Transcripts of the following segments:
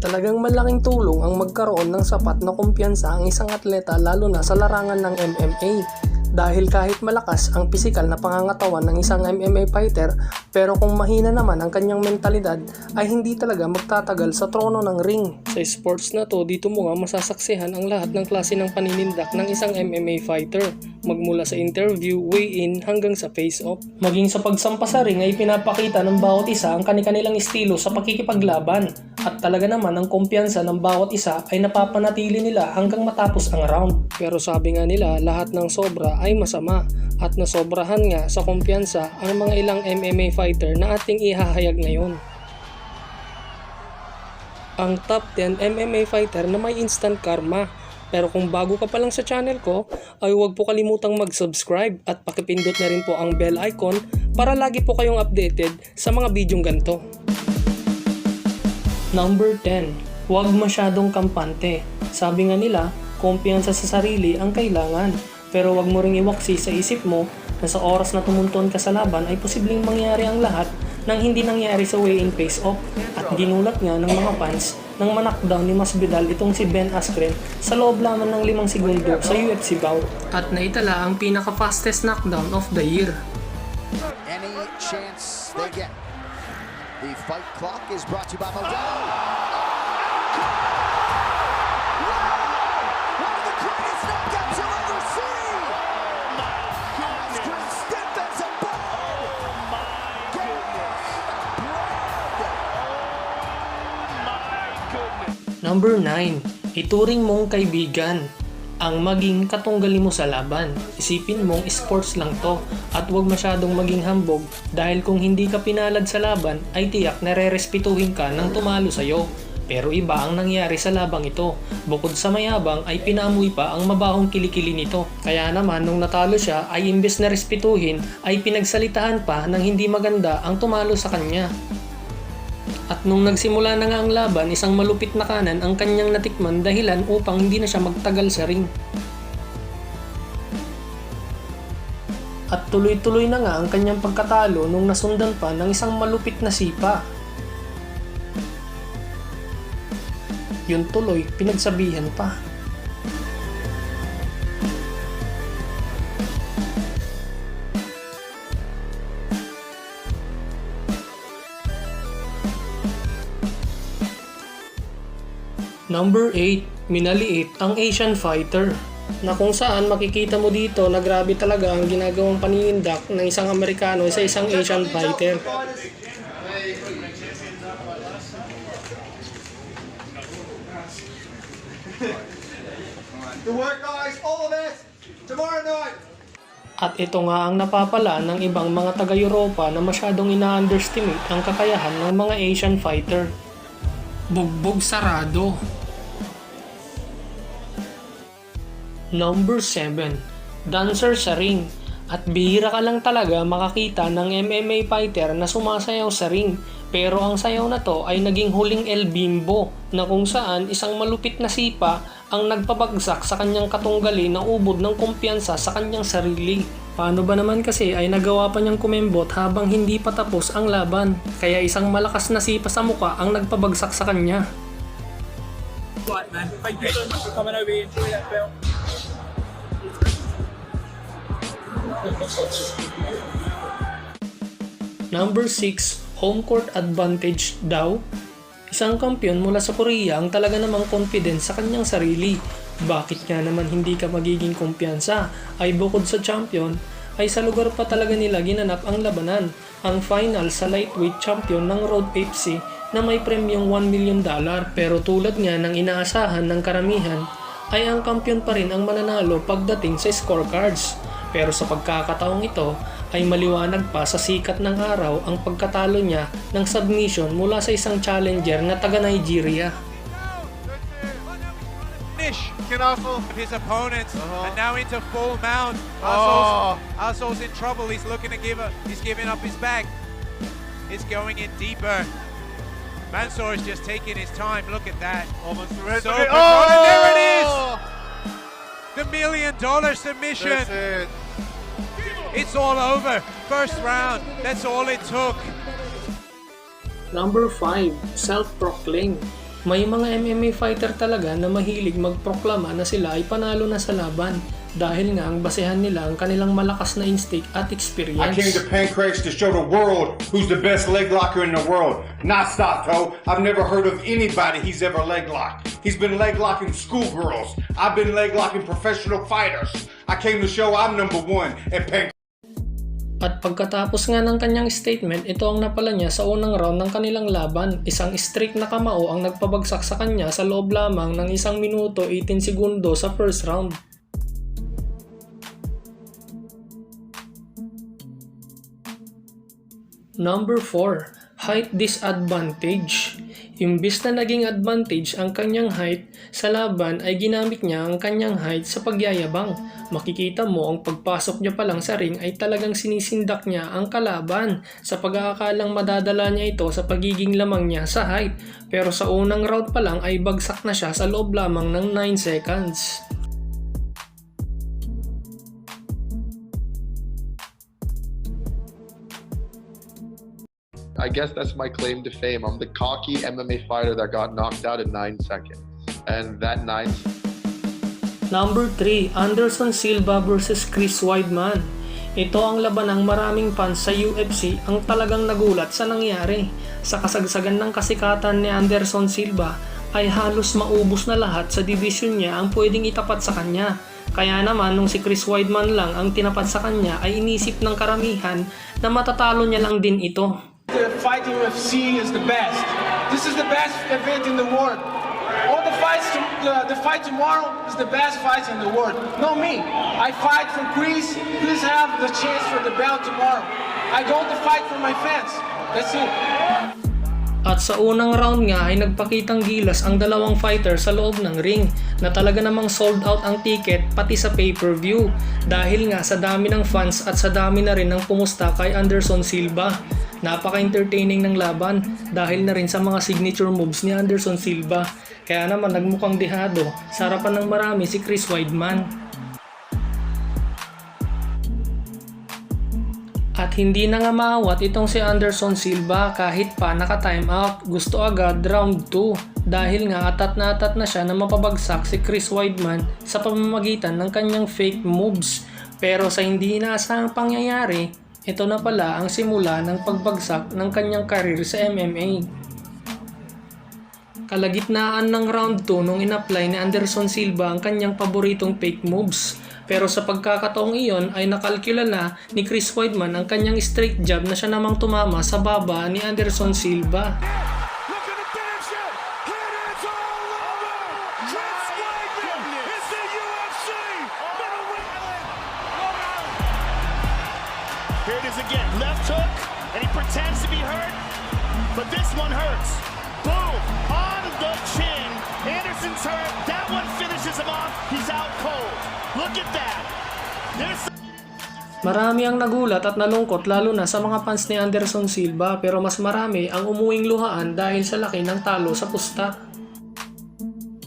Talagang malaking tulong ang magkaroon ng sapat na kumpiyansa ang isang atleta lalo na sa larangan ng MMA. Dahil kahit malakas ang pisikal na pangangatawan ng isang MMA fighter, pero kung mahina naman ang kanyang mentalidad, ay hindi talaga magtatagal sa trono ng ring. Sa sports na to, dito mo nga masasaksihan ang lahat ng klase ng paninindak ng isang MMA fighter. Magmula sa interview, weigh-in hanggang sa face-off. Maging sa pagsampa sa ring ay pinapakita ng bawat isa ang kanilang estilo sa pakikipaglaban. At talaga naman ang kumpiyansa ng bawat isa ay napapanatili nila hanggang matapos ang round. Pero sabi nga nila, lahat ng sobra ay masama at nasobrahan nga sa kumpiyansa ang mga ilang MMA fighter na ating ihahayag ngayon. Ang top 10 MMA fighter na may instant karma. Pero kung bago ka pa lang sa channel ko, ay huwag po kalimutang mag-subscribe at pakipindot na rin po ang bell icon para lagi po kayong updated sa mga bidyong ganito. Number 10. Huwag masyadong kampante. Sabi nga nila, kumpiyansa sa sarili ang kailangan. Pero huwag mo ring iwaksi sa isip mo na sa oras na tumunton ka sa laban ay posibleng mangyari ang lahat nang hindi nangyari sa weigh-in face-off. At ginulat nga ng mga fans nang manakdown ni Masvidal itong si Ben Askren sa loob lamang ng limang segundo sa UFC bout. At naitala ang pinaka-fastest knockdown of the year. any chance they get. The fight clock is brought to you by Modelo. Wow! One of the greatest knockouts you'll ever see! A board! Number 9. Ituring mong kaibigan ang maging katunggali mo sa laban. Isipin mong sports lang to at huwag masyadong maging hambog dahil kung hindi ka pinalad sa laban ay tiyak na rerespetuhin ka ng tumalo sa'yo. Pero iba ang nangyari sa labang ito. Bukod sa mayabang ay pinaamoy pa ang mabahong kilikili nito. Kaya naman nung natalo siya ay imbes na respetuhin ay pinagsalitahan pa ng hindi maganda ang tumalo sa kanya. At nung nagsimula na nga ang laban, isang malupit na kanan ang kanyang natikman dahilan upang hindi na siya magtagal sa ring. At tuloy-tuloy na nga ang kanyang pagkatalo nung nasundan pa ng isang malupit na sipa. Yun tuloy, pinagsabihan pa. Number 8, minaliit ang Asian Fighter. Na kung saan makikita mo dito na grabe talaga ang ginagawang paninindak ng isang Amerikano sa isang Asian Fighter. Good work, guys. All of this. Tomorrow night. At ito nga ang napapala ng ibang mga taga-Europa na masyadong ina-underestimate ang kakayahan ng mga Asian fighter. Bugbog sarado. Number 7. Dancer sa ring. At bihira ka lang talaga makakita ng MMA fighter na sumasayaw sa ring. Pero ang sayaw na to ay naging huling El Bimbo na kung saan isang malupit na sipa ang nagpabagsak sa kanyang katunggali na ubod ng kumpiyansa sa kanyang sarili. Paano ba naman kasi ay nagawa pa niyang kumembot habang hindi pa tapos ang laban. Kaya isang malakas na sipa sa muka ang nagpabagsak sa kanya. Right, man. Thank you so much for coming over here. Enjoy that belt. Number 6, home court advantage daw. Isang kampyon mula sa Korea ang talaga namang confident sa kanyang sarili. Bakit nga naman hindi ka magiging kumpiyansa? Ay bukod sa champion, ay sa lugar pa talaga nila ginanap ang labanan. Ang final sa lightweight champion ng Road FC na may premyong 1 million dollar. Pero tulad nga ng inaasahan ng karamihan, ay ang kampiyon pa rin ang mananalo pagdating sa scorecards. Pero sa pagkakataong ito ay maliwanag pa sa sikat ng araw ang pagkatalo niya ng submission mula sa isang challenger na taga Nigeria. finish Kinako. of his opponents Uh-huh. and now into full mount. Oh. Arsol's, Arsol's in trouble. He's looking to give a, he's giving up his back. He's going in deeper. Mansour is just taking his time. Look at that. Almost So. Oh! There it is. The million dollar submission. It's all over. First round. That's all it took. Number 5, self-proclaim. May mga MMA fighter talaga na mahilig magproklama na sila ay panalo na sa laban dahil nga ang basehan nila ang kanilang malakas na instinct at I experience. came to Pancrase to show the world who's the best leg locker in the world. Not Sato. I've never heard of anybody he's ever leg locked. He's been leg locking schoolgirls. I've been leg locking professional fighters. I came to show I'm number one at Pancrase. At pagkatapos nga ng kanyang statement, ito ang napala niya sa unang round ng kanilang laban. Isang straight na kamao ang nagpabagsak sa kanya sa loob lamang ng isang minuto 18 segundo sa first round. Number 4, height disadvantage. Imbis na naging advantage ang kanyang height sa laban ay ginamit niya ang kanyang height sa pagyayabang. Makikita mo ang pagpasok niya pa lang sa ring ay talagang sinisindak niya ang kalaban sa pag-aakalang madadala niya ito sa pagiging lamang niya sa height. Pero sa unang round pa lang ay bagsak na siya sa loob lamang ng 9 seconds. I guess that's my claim to fame. I'm the cocky MMA fighter that got knocked out in nine seconds. And that nine Number 3, Anderson Silva versus Chris Weidman. Ito ang laban ng maraming fans sa UFC ang talagang nagulat sa nangyari. Sa kasagsagan ng kasikatan ni Anderson Silva ay halos maubos na lahat sa division niya ang pwedeng itapat sa kanya. Kaya naman nung si Chris Weidman lang ang tinapat sa kanya ay inisip ng karamihan na matatalo niya lang din ito. The fight in UFC is the best. This is the best event in the world. All the fights, to, uh, the fight tomorrow is the best fight in the world. No me. I fight for Chris. Chris have the chance for the belt tomorrow. I go to fight for my fans. That's it. At sa unang round nga ay nagpakitang gilas ang dalawang fighter sa loob ng ring na talaga namang sold out ang ticket pati sa pay-per-view dahil nga sa dami ng fans at sa dami na rin ng pumusta kay Anderson Silva. Napaka-entertaining ng laban dahil na rin sa mga signature moves ni Anderson Silva. Kaya naman nagmukhang dehado sa harapan ng marami si Chris Weidman. At hindi na nga maawat itong si Anderson Silva kahit pa naka-time out. Gusto agad round 2 dahil nga atat na atat na siya na mapabagsak si Chris Weidman sa pamamagitan ng kanyang fake moves. Pero sa hindi inaasahang pangyayari, ito na pala ang simula ng pagbagsak ng kanyang karir sa MMA. Kalagitnaan ng round 2 nung in-apply ni Anderson Silva ang kanyang paboritong fake moves. Pero sa pagkakataong iyon ay nakalkula na ni Chris Weidman ang kanyang straight jab na siya namang tumama sa baba ni Anderson Silva. Here it is again. Left hook, and he pretends to be hurt, but this one hurts. Boom! On the chin. Anderson's hurt. That one finishes him off. He's out cold. Look at that. There's Marami ang nagulat at nalungkot lalo na sa mga fans ni Anderson Silva pero mas marami ang umuwing luhaan dahil sa laki ng talo sa pusta.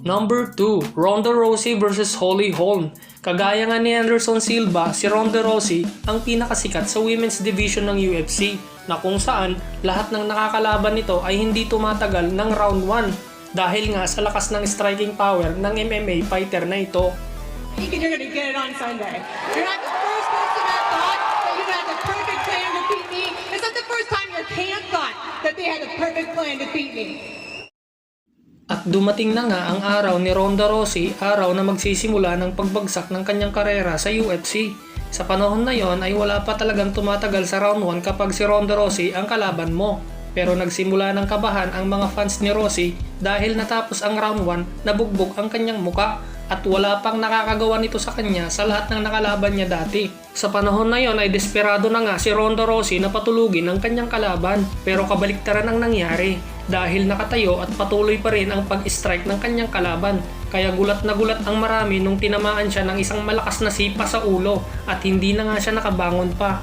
Number 2, Ronda Rousey versus Holly Holm. Kagaya nga ni Anderson Silva, si Ronda Rousey ang pinakasikat sa women's division ng UFC na kung saan lahat ng nakakalaban nito ay hindi tumatagal ng round 1 dahil nga sa lakas ng striking power ng MMA fighter na ito. You think you're get it on Sunday. You're not first thought that you had the perfect plan to beat me. It's not the first time your camp thought that they had the perfect plan to beat me. At dumating na nga ang araw ni Ronda Rousey, araw na magsisimula ng pagbagsak ng kanyang karera sa UFC. Sa panahon na yon ay wala pa talagang tumatagal sa round 1 kapag si Ronda Rousey ang kalaban mo. Pero nagsimula ng kabahan ang mga fans ni Rousey dahil natapos ang round 1 nabugbog ang kanyang muka at wala pang nakakagawa nito sa kanya sa lahat ng nakalaban niya dati. Sa panahon na yon ay desperado na nga si Ronda Rousey na patulugin ang kanyang kalaban pero kabaliktaran ang nangyari dahil nakatayo at patuloy pa rin ang pag-strike ng kanyang kalaban. Kaya gulat na gulat ang marami nung tinamaan siya ng isang malakas na sipa sa ulo at hindi na nga siya nakabangon pa.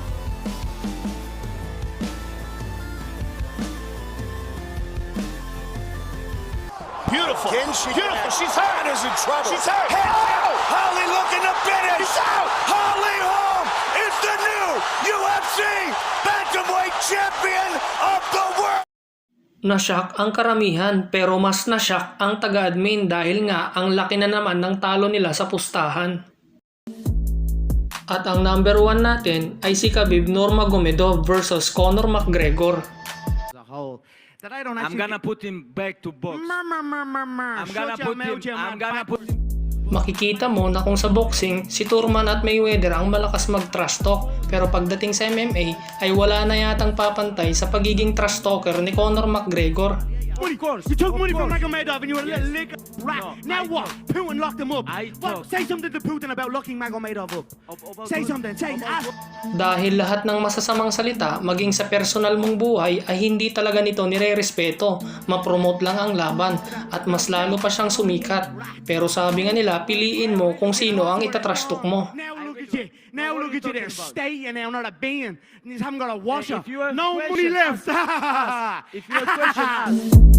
Beautiful. Beautiful. She's hurt. is in trouble. She's hurt. Holly looking to finish. He's out. Holly Holm is the new UFC bantamweight champion of the world. Nashock ang karamihan pero mas nashock ang taga-admin dahil nga ang laki na naman ng talo nila sa pustahan. At ang number 1 natin ay si Khabib Nurmagomedov versus Conor McGregor. I'm gonna put him back to box. I'm gonna put him. I'm gonna put him. Makikita mo na kung sa boxing, si Turman at Mayweather ang malakas mag-trash talk pero pagdating sa MMA ay wala na yatang papantay sa pagiging trash talker ni Conor McGregor. Money, you took money from Magomedov and you were a little lick. Right. now what? Putin locked him up. I What? talk- Say something to Putin about locking Magomedov up. Say something. Say ask. Dahil lahat ng masasamang salita maging sa personal mong buhay ay hindi talaga nito nire-respeto, mapromote lang ang laban at mas lalo pa siyang sumikat. Pero sabi nga nila, piliin mo kung sino ang itatrash talk mo. Now you. Now look at you there, staying now, not a being. You just haven't got a washer. If you have No money left. If you have question, ask.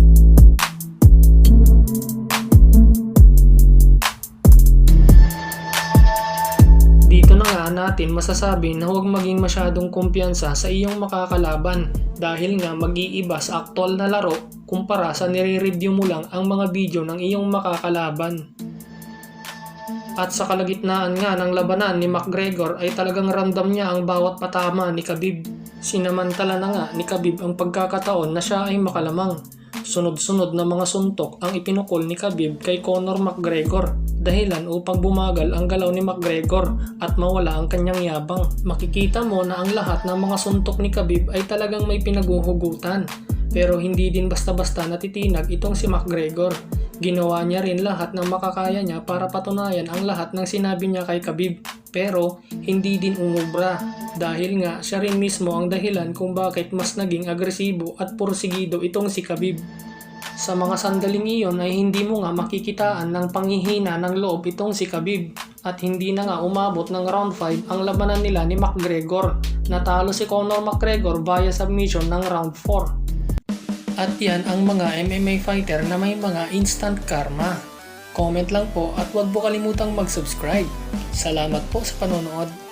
Dito na nga natin masasabi na huwag maging masyadong kumpiyansa sa iyong makakalaban dahil nga mag-iiba sa aktual na laro kumpara sa nire-review mo lang ang mga video ng iyong makakalaban. At sa kalagitnaan nga ng labanan ni McGregor ay talagang ramdam niya ang bawat patama ni Khabib. Sinamantala na nga ni Khabib ang pagkakataon na siya ay makalamang. Sunod-sunod na mga suntok ang ipinukol ni Khabib kay Conor McGregor dahilan upang bumagal ang galaw ni McGregor at mawala ang kanyang yabang. Makikita mo na ang lahat ng mga suntok ni Khabib ay talagang may pinaguhugutan. Pero hindi din basta-basta natitinag itong si McGregor. Ginawa niya rin lahat ng makakaya niya para patunayan ang lahat ng sinabi niya kay Khabib. Pero hindi din umubra dahil nga siya rin mismo ang dahilan kung bakit mas naging agresibo at porsigido itong si Khabib. Sa mga sandaling iyon ay hindi mo nga makikitaan ng panghihina ng loob itong si Khabib at hindi na nga umabot ng round 5 ang labanan nila ni McGregor. Natalo si Conor McGregor via submission ng round 4. At yan ang mga MMA fighter na may mga instant karma. Comment lang po at huwag po kalimutang mag-subscribe. Salamat po sa panonood.